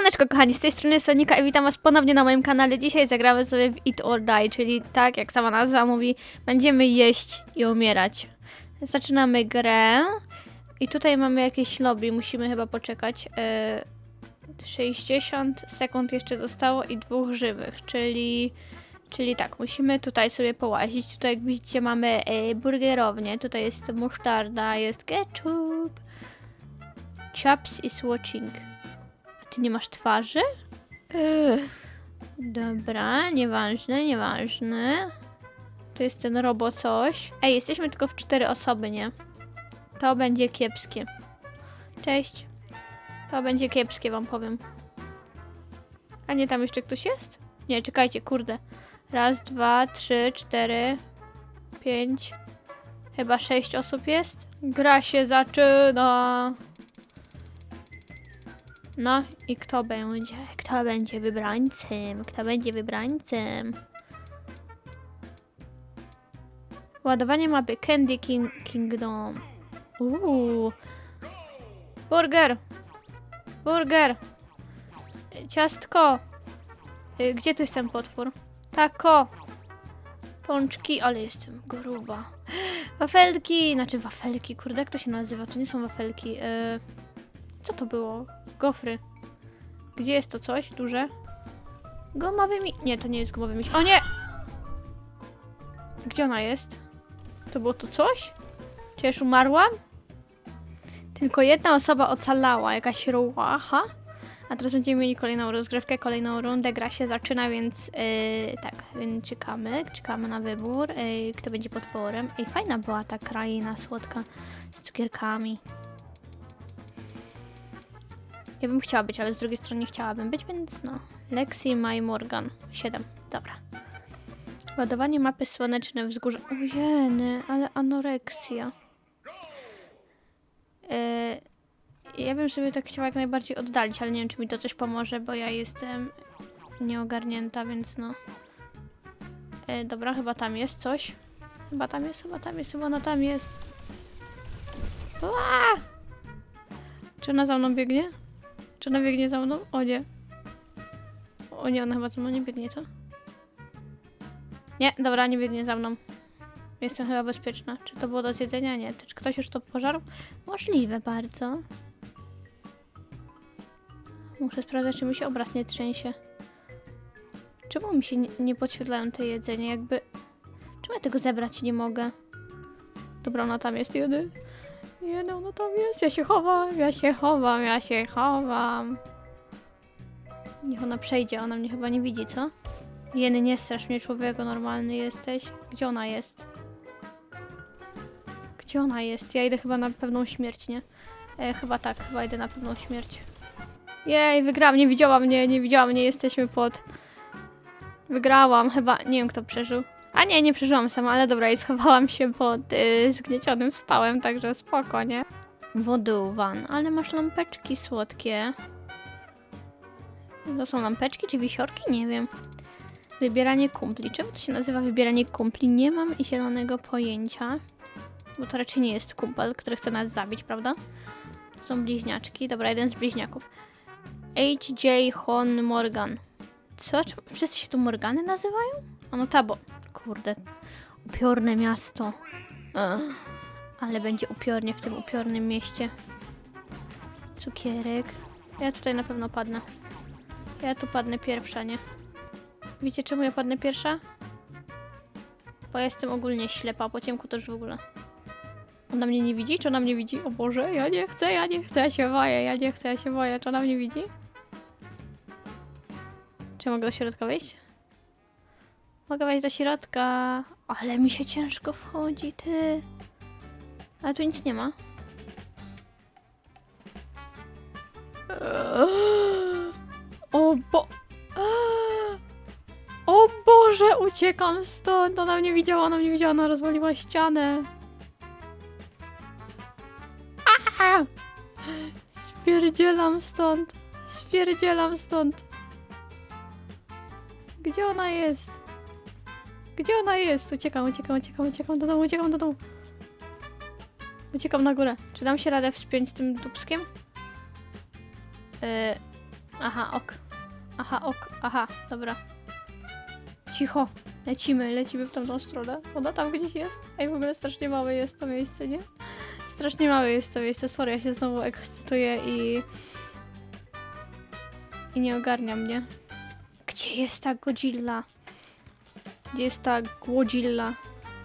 Siemaneczko kochani, z tej strony Sonika i witam was ponownie na moim kanale. Dzisiaj zagramy sobie w Eat or Die, czyli tak jak sama nazwa mówi, będziemy jeść i umierać. Zaczynamy grę i tutaj mamy jakieś lobby, musimy chyba poczekać. E, 60 sekund jeszcze zostało i dwóch żywych, czyli... Czyli tak, musimy tutaj sobie połazić. Tutaj jak widzicie mamy e, burgerownię, tutaj jest musztarda, jest ketchup. Chaps is watching. Ty nie masz twarzy? Ugh. Dobra, nieważne, nieważne. To jest ten robo coś. Ej, jesteśmy tylko w cztery osoby, nie? To będzie kiepskie. Cześć. To będzie kiepskie, wam powiem. A nie, tam jeszcze ktoś jest? Nie, czekajcie, kurde. Raz, dwa, trzy, cztery, pięć. Chyba sześć osób jest. Gra się zaczyna. No i kto będzie? Kto będzie wybrańcem? Kto będzie wybrańcem? Ładowanie mapy Candy King Kingdom. Uuu. Burger. Burger. Ciastko. Y, Gdzie to jest ten potwór? Tako. Pączki, ale jestem gruba. Wafelki, znaczy wafelki, kurde, jak to się nazywa? To nie są wafelki. y, Co to było? Gofry. Gdzie jest to coś duże? Gumowy mi... Nie, to nie jest gumowy miś. O nie! Gdzie ona jest? To było to coś? Czy już umarłam? Tylko jedna osoba ocalała, jakaś rułacha. A teraz będziemy mieli kolejną rozgrywkę, kolejną rundę. Gra się zaczyna, więc yy, tak, więc czekamy. Czekamy na wybór. Yy, kto będzie potworem? Ej, fajna była ta kraina słodka z cukierkami. Ja bym chciała być, ale z drugiej strony nie chciałabym być, więc no. Lexi, Maj, Morgan. 7. Dobra. Ładowanie mapy słoneczne wzgórze. Ojeny, ale anoreksja. Yy, ja bym sobie tak chciała jak najbardziej oddalić, ale nie wiem, czy mi to coś pomoże, bo ja jestem nieogarnięta, więc no. Yy, dobra, chyba tam jest coś. Chyba tam jest, chyba tam jest, chyba ona tam jest. Ua! Czy ona za mną biegnie? Czy ona biegnie za mną? O nie. O nie, ona chyba za mną nie biegnie, co? Nie, dobra, nie biegnie za mną. Jestem chyba bezpieczna. Czy to było do zjedzenia? Nie. Czy ktoś już to pożarł? Możliwe bardzo. Muszę sprawdzać, czy mi się obraz nie trzęsie. Czemu mi się nie, nie podświetlają te jedzenie? Jakby... Czemu ja tego zebrać nie mogę? Dobra, ona tam jest, jedy. Jedy, ona tam jest. Ja się chowam, ja się chowam, ja się chowam. Niech ona przejdzie, ona mnie chyba nie widzi, co? Jeny, nie strasz mnie, człowieku, normalny jesteś. Gdzie ona jest? Gdzie ona jest? Ja idę chyba na pewną śmierć, nie? E, chyba tak, chyba idę na pewną śmierć. Jej, wygrałam, nie widziała mnie, nie widziała mnie, jesteśmy pod... Wygrałam, chyba, nie wiem kto przeżył. A nie, nie przeżyłam sama, ale dobra, i schowałam się pod y, zgniecionym stałem, także spoko, nie? Woduwan, ale masz lampeczki słodkie. To są lampeczki czy wisiorki? Nie wiem. Wybieranie kumpli. Czemu to się nazywa wybieranie kumpli? Nie mam zielonego pojęcia. Bo to raczej nie jest kumpel, który chce nas zabić, prawda? To są bliźniaczki. Dobra, jeden z bliźniaków. H.J. Hon Morgan. Co? Wszyscy się tu Morgany nazywają? A no ta, bo... Kurde. Upiorne miasto. Ugh. Ale będzie upiornie w tym upiornym mieście. Cukierek. Ja tutaj na pewno padnę. Ja tu padnę pierwsza, nie? Wiecie czemu ja padnę pierwsza? Bo ja jestem ogólnie ślepa, po ciemku też w ogóle. Ona mnie nie widzi? Czy ona mnie widzi? O Boże, ja nie chcę, ja nie chcę, ja się boję, ja nie chcę, ja się boję. Czy ona mnie widzi? Czy mogę do środka wejść? Mogę wejść do środka. Ale mi się ciężko wchodzi, ty. Ale tu nic nie ma. O bo... O Boże, uciekam stąd. Ona mnie widziała, ona mnie widziała, ona rozwaliła ścianę. A! Spierdzielam stąd. Spierdzielam stąd. Gdzie ona jest? Gdzie ona jest? Uciekam, uciekam, uciekam, uciekam do domu, uciekam do domu. Uciekam na górę. Czy dam się radę wspiąć tym dubskiem? Yy, Aha, ok. Aha, ok. Aha, dobra. Cicho. Lecimy, lecimy w tamtą stronę. Ona tam gdzieś jest. Ej, w ogóle strasznie małe jest to miejsce, nie? Strasznie małe jest to miejsce. Sorry, ja się znowu ekscytuję i... I nie ogarnia mnie. Gdzie jest ta Godzilla? Gdzie jest ta Głodzilla?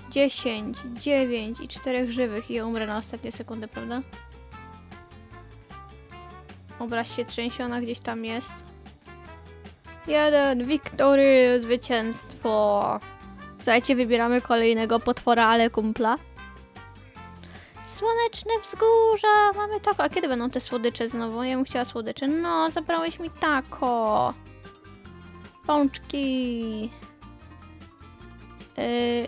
10, 9 i 4 żywych i ja umrę na ostatnie sekundy, prawda? Obraz się trzęsie, ona gdzieś tam jest. Jeden, Wiktory, zwycięstwo. Słuchajcie, wybieramy kolejnego potwora, ale kumpla. Słoneczne wzgórza, mamy tako. A kiedy będą te słodycze znowu? Ja bym chciała słodycze. No, zabrałeś mi tako. Pączki. Yy,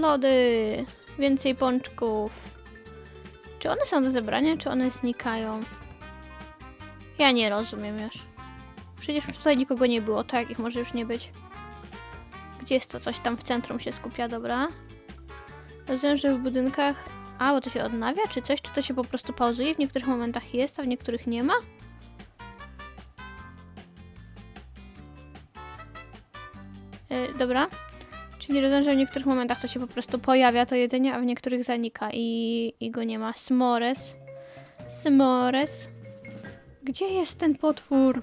lody. Więcej pączków. Czy one są do zebrania, czy one znikają? Ja nie rozumiem już. Przecież tutaj nikogo nie było, tak? Ich może już nie być. Gdzie jest to coś tam w centrum się skupia, dobra? Rozumiem, że w budynkach... A, bo to się odnawia, czy coś? Czy to się po prostu pauzuje? W niektórych momentach jest, a w niektórych nie ma? Yy, dobra. Czyli rozumiem, że w niektórych momentach to się po prostu pojawia, to jedzenie, a w niektórych zanika i, i go nie ma. Smores. Smores. Gdzie jest ten potwór?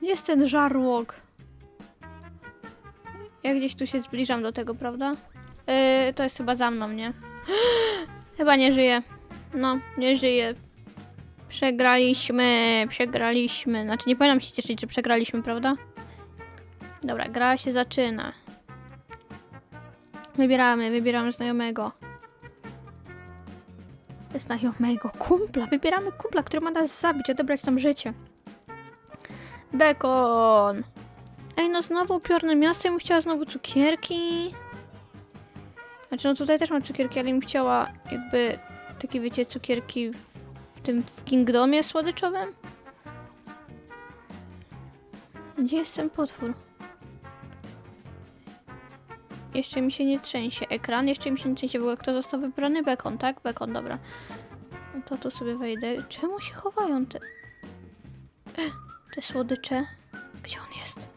Gdzie jest ten żarłok? Ja gdzieś tu się zbliżam do tego, prawda? Yy, to jest chyba za mną, nie? chyba nie żyje. No, nie żyje. Przegraliśmy, przegraliśmy. Znaczy nie powinnam się cieszyć, że przegraliśmy, prawda? Dobra, gra się zaczyna. Wybieramy, wybieramy znajomego. Znajomego, kumpla. Wybieramy kumpla, który ma nas zabić, odebrać nam życie. Bekon. Ej, no znowu upiorne miasto. Ja bym chciała znowu cukierki. Znaczy, no tutaj też mam cukierki, ale bym chciała jakby takie, wiecie, cukierki w, w tym w Kingdomie słodyczowym. Gdzie jest ten potwór? Jeszcze mi się nie trzęsie ekran, jeszcze mi się nie trzęsie w ogóle. Kto został wybrany? Bekon, tak? Bekon, dobra. No to tu sobie wejdę. Czemu się chowają te... Te słodycze? Gdzie on jest?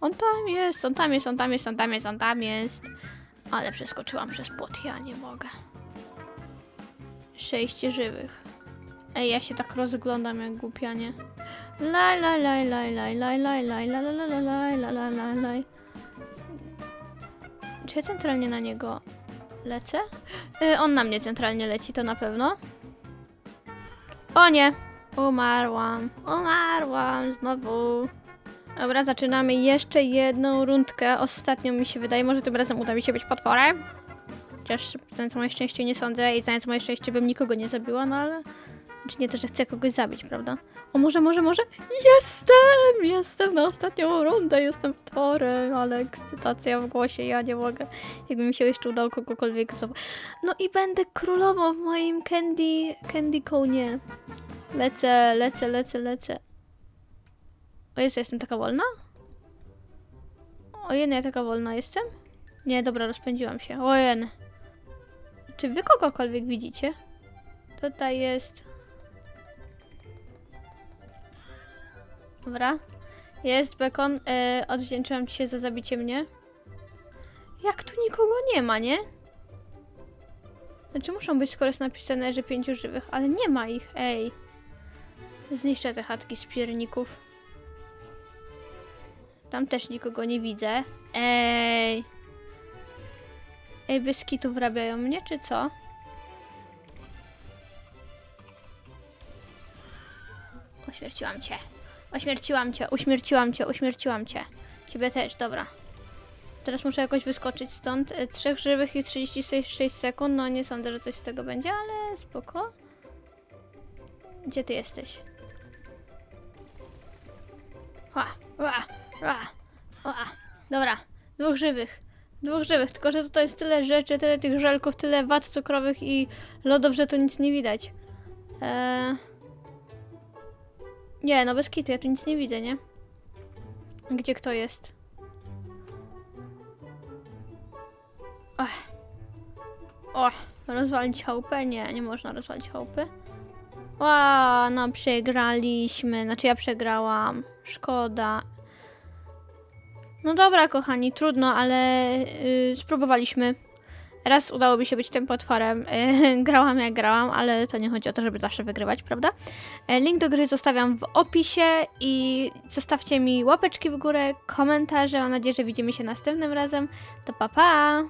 On tam jest, on tam jest, on tam jest, on tam jest, on tam jest. Ale przeskoczyłam przez płot, ja nie mogę. Sześć żywych. Ej, ja się tak rozglądam jak głupia, nie? Laj, laj, laj, laj, laj, laj, laj, laj, laj, laj, laj, laj, laj, laj, laj, laj. Czy ja centralnie na niego lecę? Y, on na mnie centralnie leci, to na pewno. O nie! Umarłam. Umarłam znowu. Dobra, zaczynamy jeszcze jedną rundkę. Ostatnią mi się wydaje. Może tym razem uda mi się być potworem. Chociaż znając moje szczęście nie sądzę i znając moje szczęście bym nikogo nie zabiła, no ale... Czy nie to, że chcę kogoś zabić, prawda? O, może, może, może? Jestem! Jestem na ostatnią rundę, jestem potworem, ale ekscytacja w głosie, ja nie mogę. Jakby mi się jeszcze udało kogokolwiek złapać. No i będę królową w moim candy... candy cone'ie. Lecę, lecę, lecę, lecę. O Jezu, jestem taka wolna? O ja taka wolna jestem? Nie, dobra, rozpędziłam się. O jen. Czy wy kogokolwiek widzicie? Tutaj jest... Dobra. Jest bekon. Yy, odwdzięczyłam ci się za zabicie mnie. Jak tu nikogo nie ma, nie? Znaczy muszą być, skoro jest napisane, że pięciu żywych, ale nie ma ich, ej. Zniszczę te chatki z pierników. Tam też nikogo nie widzę. Ej. Ej, bez wrabiają mnie, czy co? Ośmierciłam cię. Ośmierciłam cię, uśmierciłam cię, uśmierciłam cię. Ciebie też, dobra. Teraz muszę jakoś wyskoczyć stąd. E, Trzech żywych i 36 sekund. No nie sądzę, że coś z tego będzie, ale spoko. Gdzie ty jesteś? Ła, ła, ła, ła. Dobra, dwóch żywych. Dwóch żywych, tylko że tutaj jest tyle rzeczy, tyle tych żelków, tyle wad cukrowych i lodów, że to nic nie widać. Eee... Nie, no bez kitu, ja tu nic nie widzę, nie? Gdzie kto jest? Ach. O, rozwalić chałupę? Nie, nie można rozwalić chałupy. Ła, no przegraliśmy. Znaczy ja przegrałam. Szkoda. No dobra, kochani, trudno, ale y, spróbowaliśmy. Raz udało mi się być tym potworem. Y, grałam jak grałam, ale to nie chodzi o to, żeby zawsze wygrywać, prawda? E, Link do gry zostawiam w opisie i zostawcie mi łapeczki w górę, komentarze. Mam nadzieję, że widzimy się następnym razem. To pa pa!